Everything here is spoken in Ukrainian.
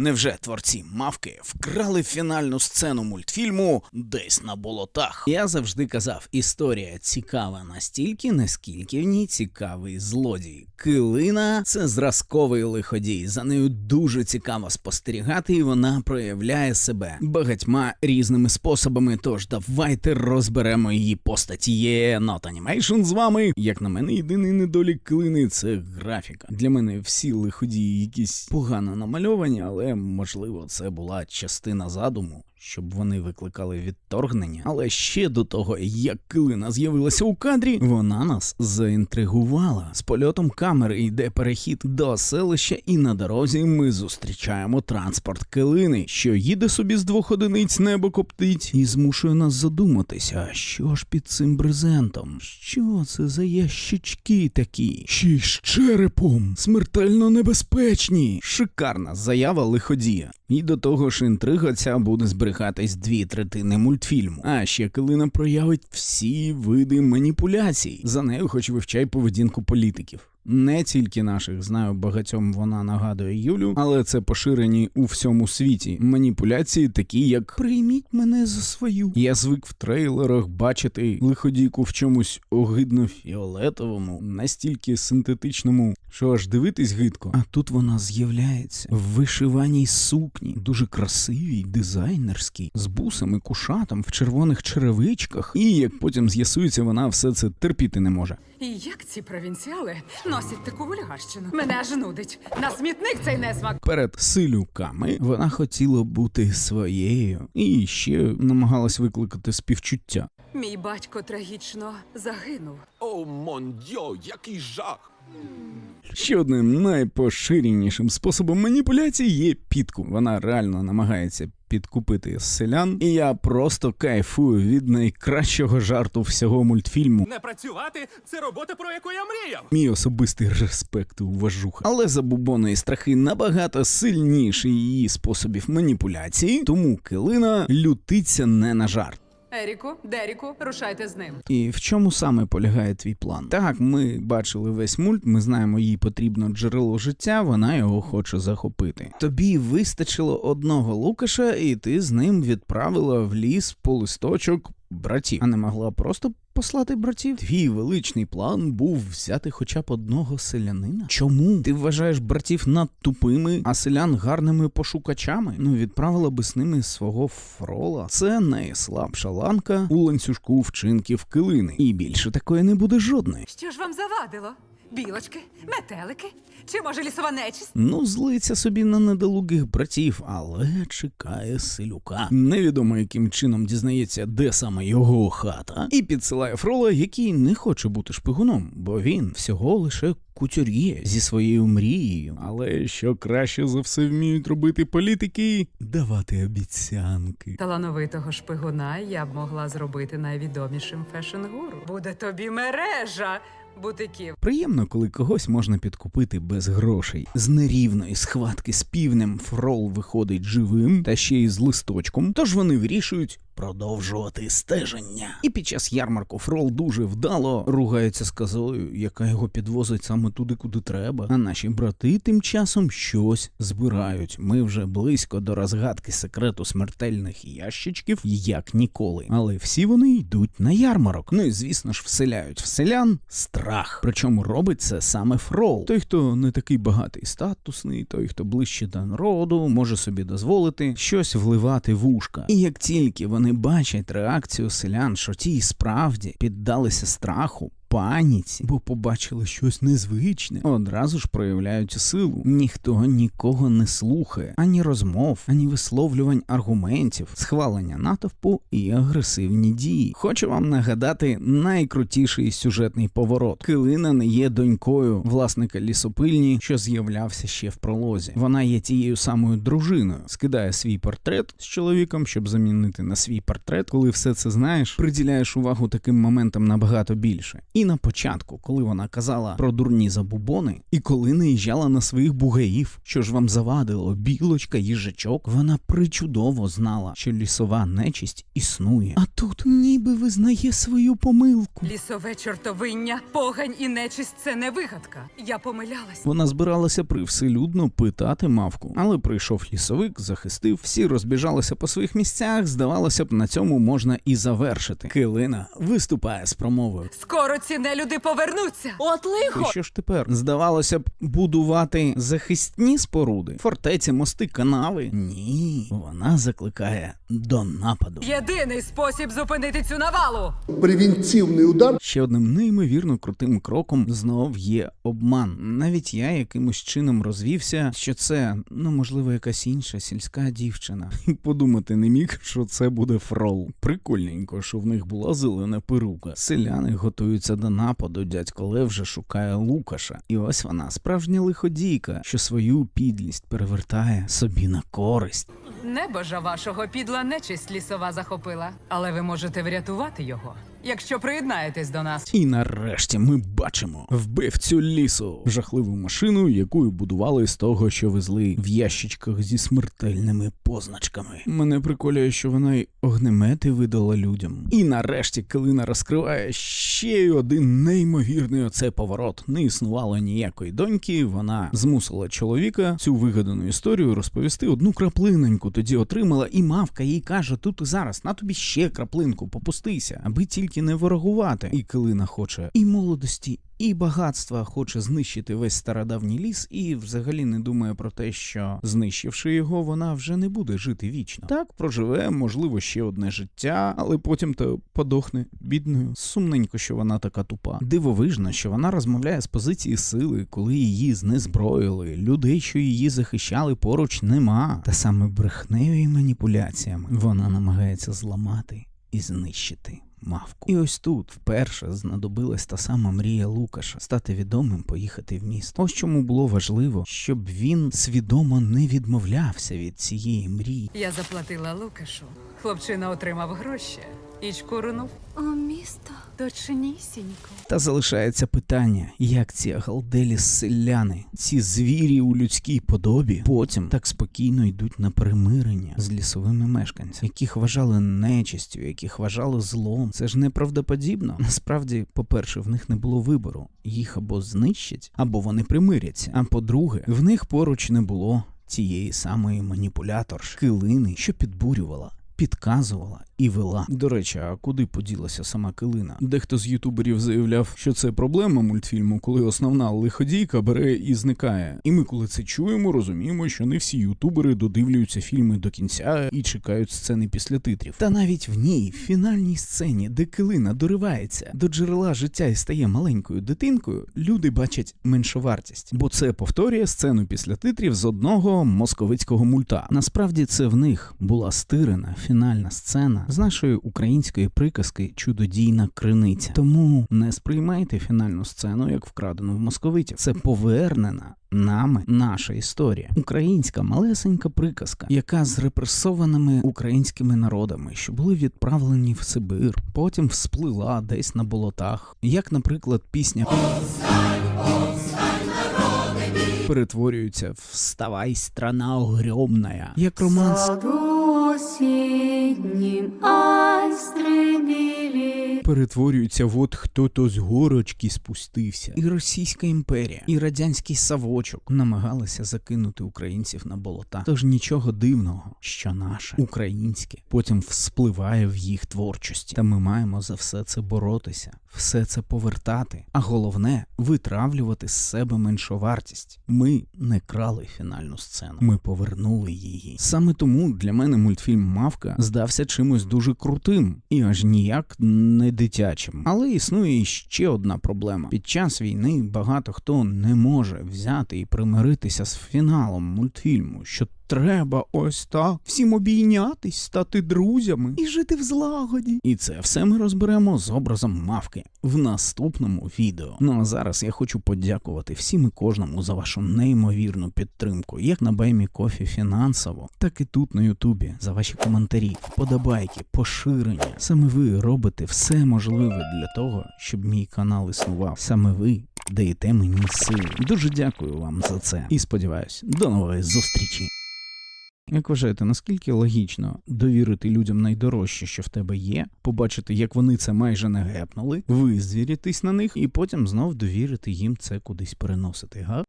Невже творці мавки вкрали фінальну сцену мультфільму десь на болотах? Я завжди казав, історія цікава настільки, наскільки в ній цікавий злодій. Килина це зразковий лиходій. За нею дуже цікаво спостерігати, і вона проявляє себе багатьма різними способами. Тож давайте розберемо її постать. Є Not Animation з вами. Як на мене, єдиний недолік килини це графіка. Для мене всі лиходії якісь погано намальовані, але можливо це була частина задуму. Щоб вони викликали відторгнення, але ще до того, як килина з'явилася у кадрі, вона нас заінтригувала. З польотом камери йде перехід до селища, і на дорозі ми зустрічаємо транспорт килини, що їде собі з двох одиниць небо коптить, і змушує нас задуматися, що ж під цим брезентом? Що це за ящички такі? Й з черепом, смертельно небезпечні. Шикарна заява лиходія. І до того ж, інтрига ця буде зберігатись дві третини мультфільму. А ще Килина проявить всі види маніпуляцій. За нею хоч вивчай поведінку політиків. Не тільки наших, знаю, багатьом вона нагадує Юлю, але це поширені у всьому світі маніпуляції, такі як прийміть мене за свою. Я звик в трейлерах бачити лиходійку в чомусь огидно фіолетовому, настільки синтетичному, що аж дивитись гидко. А тут вона з'являється в вишиваній сукні, дуже красивій, дизайнерській, з бусами, кушатом, в червоних черевичках. І як потім з'ясується, вона все це терпіти не може. І як ці провінціали носять таку вульгарщину? Мене аж нудить. На смітник цей несмак. Перед силюками вона хотіла бути своєю і ще намагалась викликати співчуття. Мій батько трагічно загинув. О, мондьо, який жах! Ще одним найпоширенішим способом маніпуляції є підкуп. Вона реально намагається підкупити селян, і я просто кайфую від найкращого жарту всього мультфільму. Не працювати це робота, про яку я мріяв. Мій особистий респект і уважуха. Але забубони і страхи набагато сильніші її способів маніпуляції, тому килина лютиться не на жарт. Еріку, Деріку, рушайте з ним. І в чому саме полягає твій план? Так, ми бачили весь мульт, ми знаємо, їй потрібно джерело життя, вона його хоче захопити. Тобі вистачило одного Лукаша, і ти з ним відправила в ліс по листочок братів, а не могла просто послати братів. Твій величний план був взяти хоча б одного селянина. Чому ти вважаєш братів над тупими, а селян гарними пошукачами? Ну відправила би з ними свого фрола. Це найслабша ланка у ланцюжку вчинків килини. І більше такої не буде жодної. Що ж вам завадило? Білочки, метелики? Чи може лісова нечисть? Ну, злиться собі на недолугих братів, але чекає селюка. Невідомо яким чином дізнається, де саме його хата, і підсилає Фрола, який не хоче бути шпигуном, бо він всього лише кутюр'є зі своєю мрією. Але що краще за все вміють робити політики давати обіцянки. Талановитого шпигуна я б могла зробити найвідомішим фешн-гуру. Буде тобі мережа бутиків. Приємно, коли когось можна підкупити без грошей. З нерівної схватки з півнем фрол виходить живим та ще й з листочком. Тож вони вирішують продовжувати стеження. І під час ярмарку фрол дуже вдало ругається з козою, яка його підвозить саме туди, куди треба. А наші брати тим часом щось збирають. Ми вже близько до розгадки секрету смертельних ящичків, як ніколи. Але всі вони йдуть на ярмарок. Ну і звісно ж, вселяють в селян страх. Причому робить це саме фрол. Той, хто не такий багатий статусний, той, хто ближче до народу, може собі дозволити щось вливати в ушка. І як тільки вони бачать реакцію селян, що ті справді піддалися страху. Паніці, бо побачили щось незвичне, одразу ж проявляють силу. Ніхто нікого не слухає, ані розмов, ані висловлювань аргументів, схвалення натовпу і агресивні дії. Хочу вам нагадати найкрутіший сюжетний поворот. Килина не є донькою власника лісопильні, що з'являвся ще в пролозі. Вона є тією самою дружиною, скидає свій портрет з чоловіком, щоб замінити на свій портрет. Коли все це знаєш, приділяєш увагу таким моментам набагато більше. І на початку, коли вона казала про дурні забубони, і коли наїжджала на своїх бугаїв, що ж вам завадило, білочка, їжачок, вона причудово знала, що лісова нечисть існує. А тут ніби визнає свою помилку. Лісове чортовиння, погань і нечисть це не вигадка. Я помилялась. Вона збиралася привселюдно питати мавку, але прийшов лісовик, захистив, всі розбіжалися по своїх місцях. Здавалося б, на цьому можна і завершити. Килина виступає з промовою. Скоро ці нелюди повернуться. От І лихо! що ж тепер? Здавалося б, будувати захисні споруди, фортеці, мости, канави. Ні, вона закликає до нападу. Єдиний спосіб зупинити цю навалу. превентивный удар Ще одним неймовірно крутим кроком знов є обман. Навіть я якимось чином розвівся, що це, ну можливо, якась інша сільська дівчина. Подумати не міг, що це буде фрол. Прикольненько, що в них була зелена перука. Селяни готуються до нападу. Дядько Лев вже шукає Лукаша. І ось вона, справжня лиходійка, що свою підлість перевертає собі на користь. Небожа вашого підла нечисть лісова захопила, але ви можете врятувати його, якщо приєднаєтесь до нас. І нарешті ми бачимо вбивцю лісу, жахливу машину, яку будували з того, що везли в ящичках зі смертельними позначками. Мене приколює, що вона й огнемети видала людям. І нарешті Килина розкриває ще й один неймовірний оце поворот. Не існувало ніякої доньки. Вона змусила чоловіка цю вигадану історію розповісти одну краплиноньку. Тоді отримала, і мавка їй каже: тут і зараз на тобі ще краплинку, попустися, аби тільки не ворогувати. І Килина хоче і молодості, і багатства хоче знищити весь стародавній ліс, і взагалі не думає про те, що знищивши його, вона вже не буде жити вічно. Так проживе, можливо, ще одне життя, але потім то подохне бідною. Сумненько, що вона така тупа. Дивовижно, що вона розмовляє з позиції сили, коли її знезброїли. Людей, що її захищали, поруч нема. Та саме брехнею і маніпуляціями вона намагається зламати і знищити. Мавку. І ось тут вперше знадобилась та сама мрія Лукаша стати відомим, поїхати в місто. Ось чому було важливо, щоб він свідомо не відмовлявся від цієї мрії. Я заплатила Лукашу. Хлопчина отримав гроші і чкурнув У місто. точнісінько. Та залишається питання, як ці галделі селяни, ці звірі у людській подобі, потім так спокійно йдуть на примирення з лісовими мешканцями, яких вважали нечистю, яких вважали злом. Це ж неправдоподібно. Насправді, по-перше, в них не було вибору. Їх або знищать, або вони примиряться. А по-друге, в них поруч не було цієї самої маніпуляторши, килини, що підбурювала. Підказувала і вела. До речі, а куди поділася сама килина? Дехто з ютуберів заявляв, що це проблема мультфільму, коли основна лиходійка бере і зникає. І ми, коли це чуємо, розуміємо, що не всі ютубери додивлюються фільми до кінця і чекають сцени після титрів. Та навіть в ній, в фінальній сцені, де килина доривається до джерела життя і стає маленькою дитинкою, люди бачать меншовартість, бо це повторює сцену після титрів з одного московицького мульта. Насправді це в них була стирена фінальна сцена з нашої української приказки Чудодійна криниця. Тому не сприймайте фінальну сцену як вкрадену в московитів. Це повернена нами наша історія, українська малесенька приказка, яка з репресованими українськими народами, що були відправлені в Сибир, потім всплила десь на болотах, як, наприклад, пісня. Перетворюється в «Вставай, страна огромная», як романс саду осенним В от хто-то з горочки спустився. І Російська імперія, і радянський савочок намагалися закинути українців на болота. Тож нічого дивного, що наше українське потім вспливає в їх творчості. Та ми маємо за все це боротися, все це повертати. А головне витравлювати з себе меншовартість. Ми не крали фінальну сцену, ми повернули її. Саме тому для мене мультфільм Мавка здався чимось дуже крутим і аж ніяк не дитячим. Але існує ще одна проблема: під час війни багато хто не може взяти і примиритися з фіналом мультфільму, що Треба ось так всім обійнятись, стати друзями і жити в злагоді. І це все ми розберемо з образом мавки в наступному відео. Ну а зараз я хочу подякувати всім і кожному за вашу неймовірну підтримку, як на Баймі Кофі фінансово, так і тут на Ютубі за ваші коментарі, вподобайки, поширення. Саме ви робите все можливе для того, щоб мій канал існував. Саме ви даєте мені сили. Дуже дякую вам за це і сподіваюсь, до нової зустрічі. Як вважаєте, наскільки логічно довірити людям найдорожче, що в тебе є, побачити, як вони це майже не гепнули, визвіритись на них і потім знов довірити їм це кудись переносити, га?